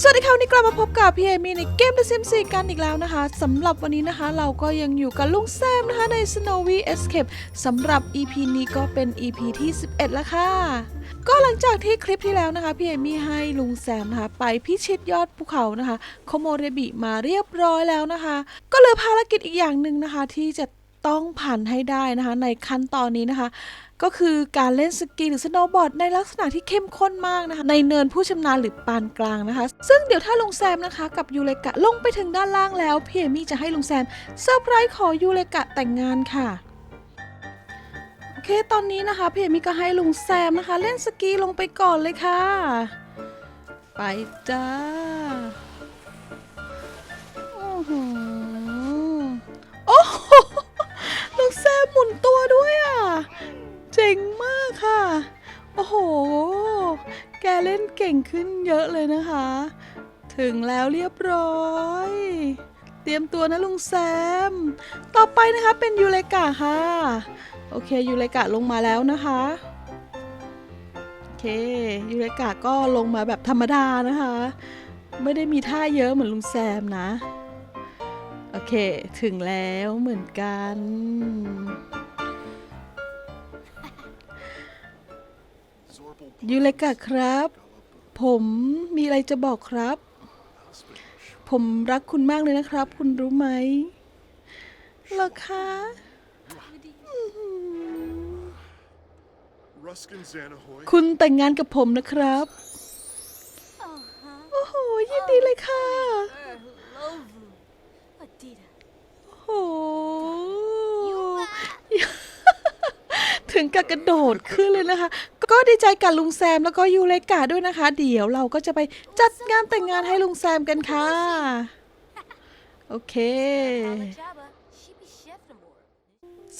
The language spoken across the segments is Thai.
สวัสดีค่ะวันนี้กลับมาพบกับพี่เอมี่ในเกม The Sims 4กันอีกแล้วนะคะสำหรับวันนี้นะคะ เราก็ยังอยู่กับลุงแซมนะคะใน Snowy Escape สำหรับ EP นี้ก็เป็น EP ที่ 11 แล้วค่ะ ก็หลังจากที่คลิปที่แล้วนะคะ พี่เอมี่ให้ลุงแซมนะคะ ไปพิชิตยอดภูเขานะคะโคโมเรบิมาเรียบร้อยแล้วนะคะ ก็เหลือภารกิจอีกอย่างหนึ่งนะคะ ที่จะ ต้องผ่านให้ได้นะคะ ในขั้นตอนนี้นะคะ ก็คือการเล่นสกีหรือสโนว์บอร์ดในลักษณะที่เข้มข้นมากนะคะ ในเนินผู้ชำนาญหรือปานกลางนะคะ ซึ่งเดี๋ยวถ้าลุงแซมนะคะ กับยูเลกะลงไปถึงด้านล่างแล้วพี่เอมี่จะให้ลุงแซมเซอร์ไพรส์ขอยูเลกะแต่งงานค่ะโอเคตอนนี้นะคะพี่เอมี่ก็ให้ลุงแซมนะคะ เล่นสกีลงไปก่อนเลยค่ะ ไปจ้าโอ้โหโอ้โหลุง แซมหมุนตัวด้วยอะ เจ๋งมากค่ะ โอ้โห แกเล่นเก่งขึ้นเยอะเลยนะคะ ถึงแล้วเรียบร้อย เตรียมตัวนะลุงแซม ต่อไปนะคะเป็นยูเลกะค่ะ โอเคยูเลกะลงมาแล้วนะคะโอเคยูเลกะก็ลงมาแบบธรรมดานะคะ ไม่ได้มีท่าเยอะเหมือนลุงแซมนะ โอเค ถึงแล้วเหมือนกัน ยูเลกะครับ ผมมีอะไรจะบอกครับ ผมรักคุณมากเลยนะครับ คุณรู้ไหมเหรอคะอื้อหือ Ruskin Xanahoy. คุณแต่งงานกับผมนะครับ โอ้โหยินดีเลยค่ะ Lovu. Adida. โอ้โห ถึงกับกระโดดขึ้นเลยนะคะ ก็ดีใจกับลุงแซมแล้วก็ยูเลกาด้วยนะคะ เดี๋ยวเราก็จะไปจัดงานแต่งงานให้ลุงแซมกันค่ะ โอเค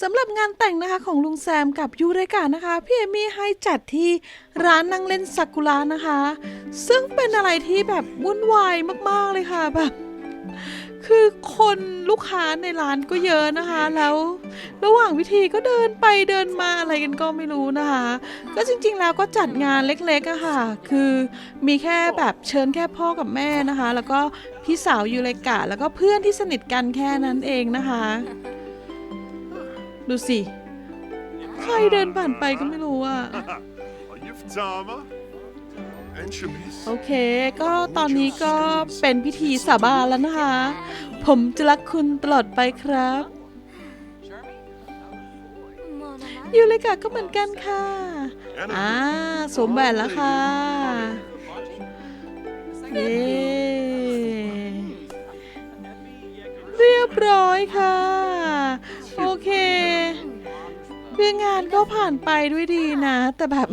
สำหรับงานแต่งนะคะของลุงแซมกับยูเรกานะคะ พี่เอมี่ให้จัดที่ร้านนั่งเล่นซากุระนะคะ ซึ่งเป็นอะไรที่แบบวุ่นวายมากๆเลยค่ะแบบ คือคนลูกค้าในร้านก็เยอะนะคะ แล้วระหว่างวิธีก็เดินไปเดินมาอะไรกันก็ไม่รู้นะคะ ก็จริงๆแล้วก็จัดงานเล็กๆอะค่ะ คือมีแค่แบบเชิญแค่พ่อกับแม่นะคะ แล้วก็พี่สาวยูเรกะแล้วก็เพื่อนที่สนิทกันแค่นั้นเองนะคะ ดูสิ ใครเดินผ่านไปก็ไม่รู้อะ Ayıp Tama. En Shamis. โอเค ก็ตอนนี้ก็เป็นพิธีสาบานแล้วนะคะ ผมจะรักคุณตลอดไปครับ Mona ยูเลกะก็เหมือนกันค่ะ อ่าสวมแหวนแล้วค่ะเย้เรียบร้อยค่ะ โอเคคืองานก็ผ่านไปด้วยดีนะ แต่แบบ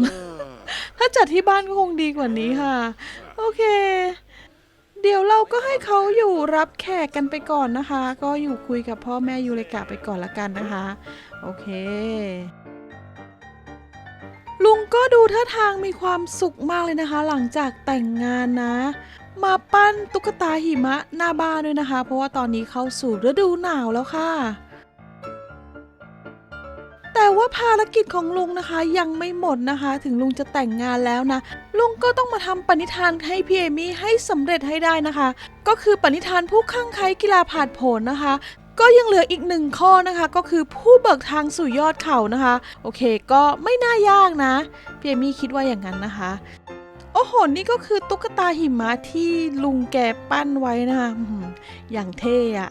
ถ้าจัดที่บ้านก็คงดีกว่านี้ค่ะ โอเค เดี๋ยวเราก็ให้เขาอยู่รับแขกกันไปก่อนนะคะ ก็อยู่คุยกับพ่อแม่ยูเลกะไปก่อนละกันนะคะ โอเคลุงก็ดูท่าทางมีความสุขมากเลยนะคะ หลังจากแต่งงานนะ มาปั้นตุ๊กตาหิมะหน้าบ้านด้วยนะคะ เพราะว่าตอนนี้เข้าสู่ฤดูหนาวแล้วค่ะ แต่ว่าภารกิจของลุงนะคะยังไม่หมดนะคะ ถึงลุงจะแต่งงานแล้วนะ ลุงก็ต้องมาทำปณิธานให้พี่เอมี่ให้สำเร็จให้ได้นะคะ ก็คือปณิธานผู้ข้างใครกีฬาผาดโผนนะคะก็ยังเหลืออีกหนึ่งข้อนะคะก็คือผู้เบิกทางสู่ยอดเขานะคะ โอเคก็ไม่น่ายากนะพี่เอมี่คิดว่าอย่างนั้นนะคะ โอ้โห นี่ก็คือตุ๊กตาหิมะที่ลุงแกปั้นไว้นะคะอย่างเท่อะ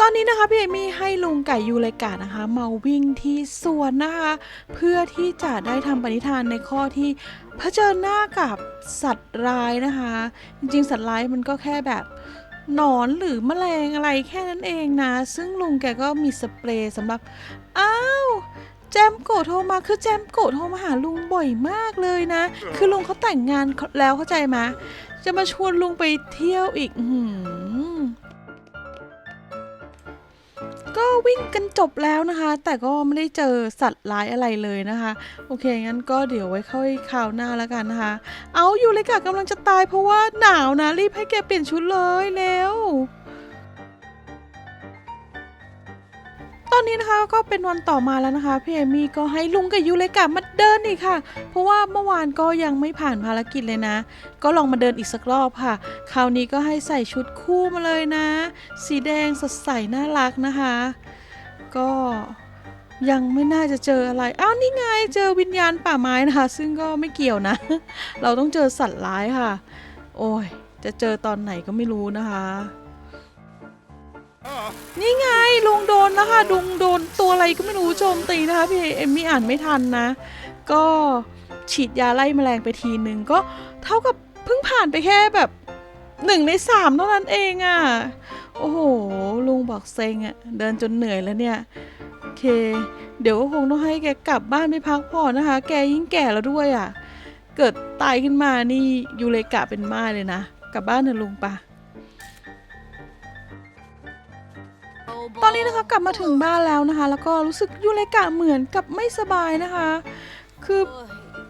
ตอนนี้นะคะพี่เอมี่ให้ลุงไก่ยูเลกานะคะมาวิ่งที่สวนนะคะเพื่อที่จะได้ทำปณิธานในข้อที่เผชิญหน้ากับสัตว์ร้ายนะคะ จริงๆ สัตว์ร้ายมันก็แค่แบบหนอนหรือแมลงอะไรแค่นั้นเองนะ ซึ่งลุงแกก็มีสเปรย์สำหรับอ้าวแจมโกโทรมาคือแจมโกโทรมาหาลุงบ่อยมากเลยนะ คือลุงเขาแต่งงานแล้วเข้าใจไหมจะมาชวนลุงไปเที่ยวอีกอื้อหือ ก็วิ่งกันจบแล้วนะคะ แต่ก็ไม่ได้เจอสัตว์ร้ายอะไรเลยนะคะ โอเค งั้นก็เดี๋ยวไว้ค่อยคราวหน้าแล้วกันนะคะ เอาอยู่เลยค่ะกำลังจะตายเพราะว่าหนาวนะ รีบให้แกเปลี่ยนชุดเลยเร็ว ตอนนี้นะคะก็เป็นวันต่อมาแล้วนะคะพี่เอมี่ก็ให้ลุงกับยูเลกะมาเดินอีกค่ะ เพราะว่าเมื่อวานก็ยังไม่ผ่านภารกิจเลยนะ ก็ลองมาเดินอีกสักรอบค่ะ คราวนี้ก็ให้ใส่ชุดคู่มาเลยนะ สีแดงสดใสน่ารักนะคะ ก็ยังไม่น่าจะเจออะไร อ้าวนี่ไงเจอวิญญาณป่าไม้นะคะ ซึ่งก็ไม่เกี่ยวนะ เราต้องเจอสัตว์ร้ายค่ะ โอ้ยจะเจอตอนไหนก็ไม่รู้นะคะ นี่ไงลุงโดนนะคะลุงโดนตัวอะไรก็ไม่รู้โจมตีนะคะพี่เอมมี่อ่านไม่ทันนะ ก็ฉีดยาไล่แมลงไปทีนึงก็เท่ากับเพิ่งผ่านไปแค่แบบหนึ่งในสามเท่านั้นเองอะ่ะ โอ้โห ลุงบอกเซ็งอะ่ะ เดินจนเหนื่อยแล้วเนี่ย โอเค เดี๋ยวก็คงต้องให้แกกลับบ้านไปพักผ่อนนะคะ แกยิ่งแก่แล้วด้วยอะ่ะ เกิดตายขึ้นมานี่ยูเลกะเป็นม่าเลยนะ กลับบ้านเถอะลุงปะ ตอนนี้นะคะกลับมาถึงบ้านแล้วนะคะ แล้วก็รู้สึกยูเลกะเหมือนกับไม่สบายนะคะ คือ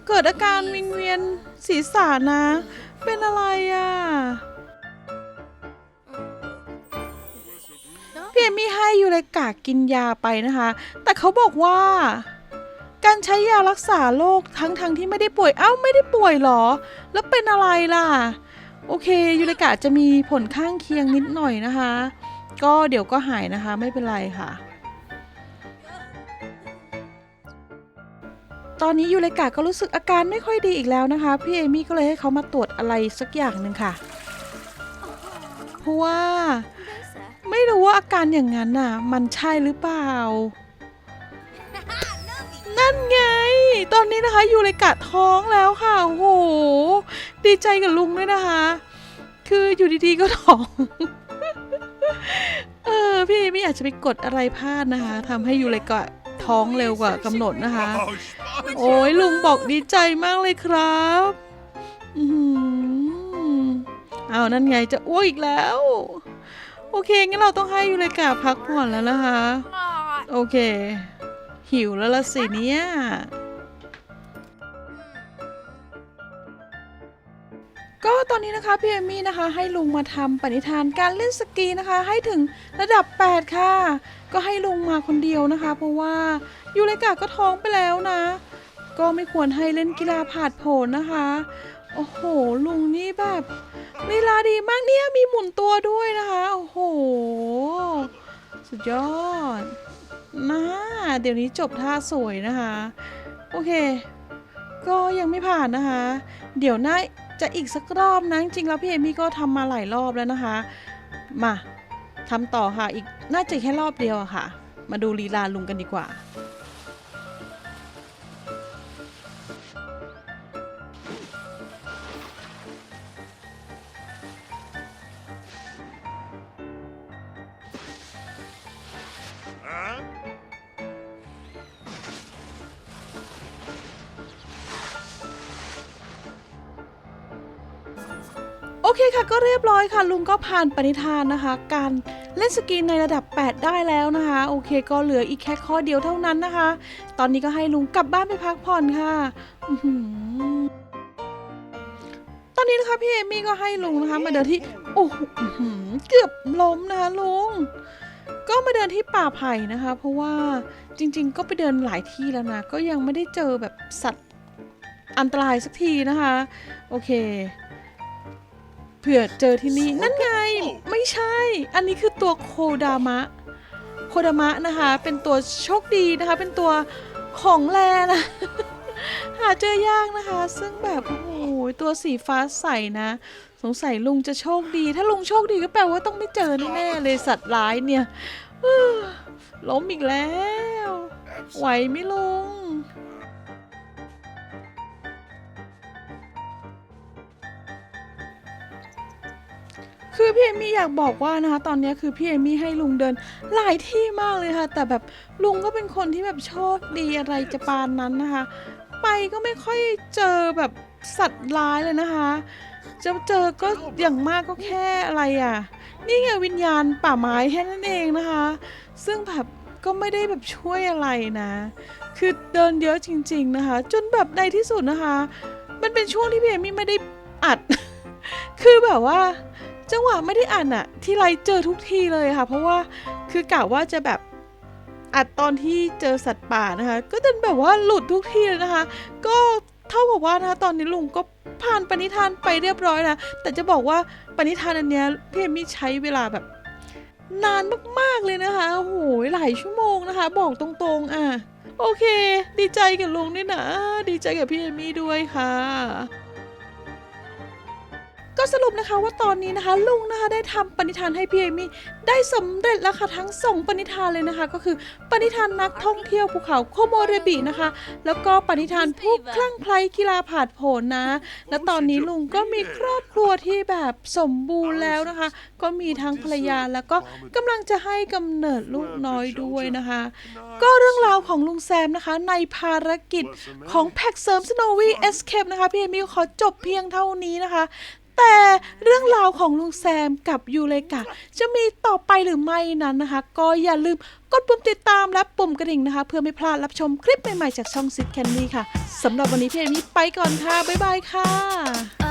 เกิดอาการวิงเวียนศีรษะนะ เป็นอะไรอะ่ะพี่เอมี่ให้ยูเลกะกินยาไปนะคะ แต่เขาบอกว่า การใช้ยารักษาโรคทั้งทั้งๆที่ไม่ได้ป่วยเอ้าไม่ได้ป่วยหรอ แล้วเป็นอะไรล่ะ โอเคยูเลกะจะมีผลข้างเคียงนิดหน่อยนะคะ ก็เดี๋ยวก็หายนะคะไม่เป็นไรค่ะ ตอนนี้ยูเลกะก็รู้สึกอาการไม่ค่อยดีอีกแล้วนะคะ พี่เอมี่ก็เลยให้เขามาตรวจอะไรสักอย่างหนึ่งค่ะ เพราะว่าไม่รู้ว่าอาการอย่างนั้นน่ะ มันใช่หรือเปล่า นั่นไง ตอนนี้นะคะยูเลกะท้องแล้วค่ะ โอ้โห ดีใจกับลุงด้วยนะคะ คืออยู่ดีๆก็ท้อง ออพี่ไม่อาจจะไปกดอะไรพลาดนะคะทำให้ยูเลยก็ท้องเร็วกว่ากำหนดนะคะ โอ้ยลุงบอกดีใจมากเลยครับอือหือเอานั่นไงจะอ้วกอีกแล้ว โอเคงั้นเราต้องให้ยูเลยกาพักผ่อนแล้วนะคะ โอเค หิวแล้วละสิเนี่ย อนนี้นะคะพี่เอมี่นะคะให้ลุงมาทำปณิธานการเล่นสกีนะคะ ให้ถึงระดับ 8 ค่ะ ก็ให้ลุงมาคนเดียวนะคะ เพราะว่ายูเลกาก็ท้องไปแล้วนะ ก็ไม่ควรให้เล่นกีฬาผาดโผนนะคะ โอ้โห ลุงนี่แบบลีลาดีมากเนี่ยมีหมุนตัวด้วยนะคะ โอ้โห สุดยอดนะเดี๋ยวนี้จบท่าสวยนะคะ โอเค ก็ยังไม่ผ่านนะคะ เดี๋ยวน่า จะอีกสักรอบนะจริงแล้วพี่เอมี่ก็ทำมาหลายรอบแล้วนะคะ มาทำต่อค่ะอีกน่าจะแค่รอบเดียวอะค่ะ มาดูลีลาลุงกันดีกว่า อเคค่ะก็เรียบร้อยค่ะ ลุงก็ผ่านปณิธานนะคะ การเล่นสกีในระดับ 8 ได้แล้วนะคะ โอเคก็เหลืออีกแค่ข้อเดียวเท่านั้นนะคะ ตอนนี้ก็ให้ลุงกลับบ้านไปพักผ่อนค่ะตอนนี้นะคะพี่เอมี่ก็ให้ลุงนะคะ มาเดินที่โอ้โหเกือบล้มนะคะลุงก็มาเดินที่ป่าไผ่นะคะ เพราะว่าจริง ๆ ก็ไปเดินหลายที่แล้วนะ ก็ยังไม่ได้เจอแบบสัตว์อันตรายสักทีนะคะ โอเค เผื่อเจอที่นี่นั่นไง ไม่ใช่ อันนี้คือตัวโคดามะ โคดามะนะคะ เป็นตัวโชคดีนะคะ เป็นตัวของแรนะ หาเจอยากนะคะ ซึ่งแบบโอ้โหตัวสีฟ้าใสนะ สงสัยลุงจะโชคดี ถ้าลุงโชคดีก็แปลว่าต้องไม่เจอแน่ๆเลยสัตว์ร้ายเนี่ยล้มอีกแล้ว ไหวไหมลุง คือพี่เอมี่อยากบอกว่านะคะตอนนี้คือพี่เอมี่ให้ลุงเดินหลายที่มากเลยค่ะ แต่แบบลุงก็เป็นคนที่แบบโชคดีอะไรจะปานนั้นนะคะ ไปก็ไม่ค่อยเจอแบบสัตว์ร้ายเลยนะคะจะเจอก็อย่างมากก็แค่อะไรอะ นี่ไงวิญญาณป่าไม้แค่นั้นเองนะคะ ซึ่งแบบก็ไม่ได้แบบช่วยอะไรนะ คือเดินเยอะจริง ๆนะคะ จนแบบในที่สุดนะคะ มันเป็นช่วงที่พี่เอมี่ไม่ได้อัด คือแบบว่า จังหวะไม่ได้อ่านอะที่ไรเจอทุกทีเลยค่ะ เพราะว่าคือกะว่าจะแบบอัดตอนที่เจอสัตว์ป่านะคะ ก็จนแบบว่าหลุดทุกทีเลยนะคะ ก็เท่ากับว่านะคะตอนนี้ลุงก็ผ่านปณิธานไปเรียบร้อยนะแต่จะบอกว่าปณิธานอันเนี้ยพี่เอมมี่ใช้เวลาแบบนานมากๆเลยนะคะโอ้โหหลายชั่วโมงนะคะ บอกตรงๆ อะ โอเค ดีใจกับลุงด้วยนะ ดีใจกับพี่เอมมี่ด้วยค่ะ ก็สรุปนะคะว่าตอนนี้นะคะ ลุงนะคะได้ทำปณิธานให้พี่เอมี่ได้สำเร็จแล้วค่ะทั้งสองปณิธานเลยนะคะ ก็คือปณิธานนักท่องเที่ยวภูเขาโคโมเรบินะคะ แล้วก็ปณิธานผู้คลั่งไคล้กีฬาผาดโผนนะ และตอนนี้ลุงก็มีครอบครัวที่แบบสมบูรณ์แล้วนะคะ ก็มีทั้งภรรยาแล้วก็กำลังจะให้กำเนิดลูกน้อยด้วยนะคะ ก็เรื่องราวของลุงแซมนะคะ ในภารกิจของแพ็กเสริม Snowy Escape นะคะพี่เอมิวขอจบเพียงเท่านี้นะคะ แต่เรื่องราวของลุงแซมกับยูเลกะจะมีต่อไปหรือไม่นั้นนะคะ ก็อย่าลืมกดปุ่มติดตามและปุ่มกระดิ่งนะคะ เพื่อไม่พลาดรับชมคลิปใหม่ๆจากช่องซิดแคนดี้ค่ะสำหรับวันนี้พี่เอมี่ไปก่อนค่ะ บ๊ายบายค่ะ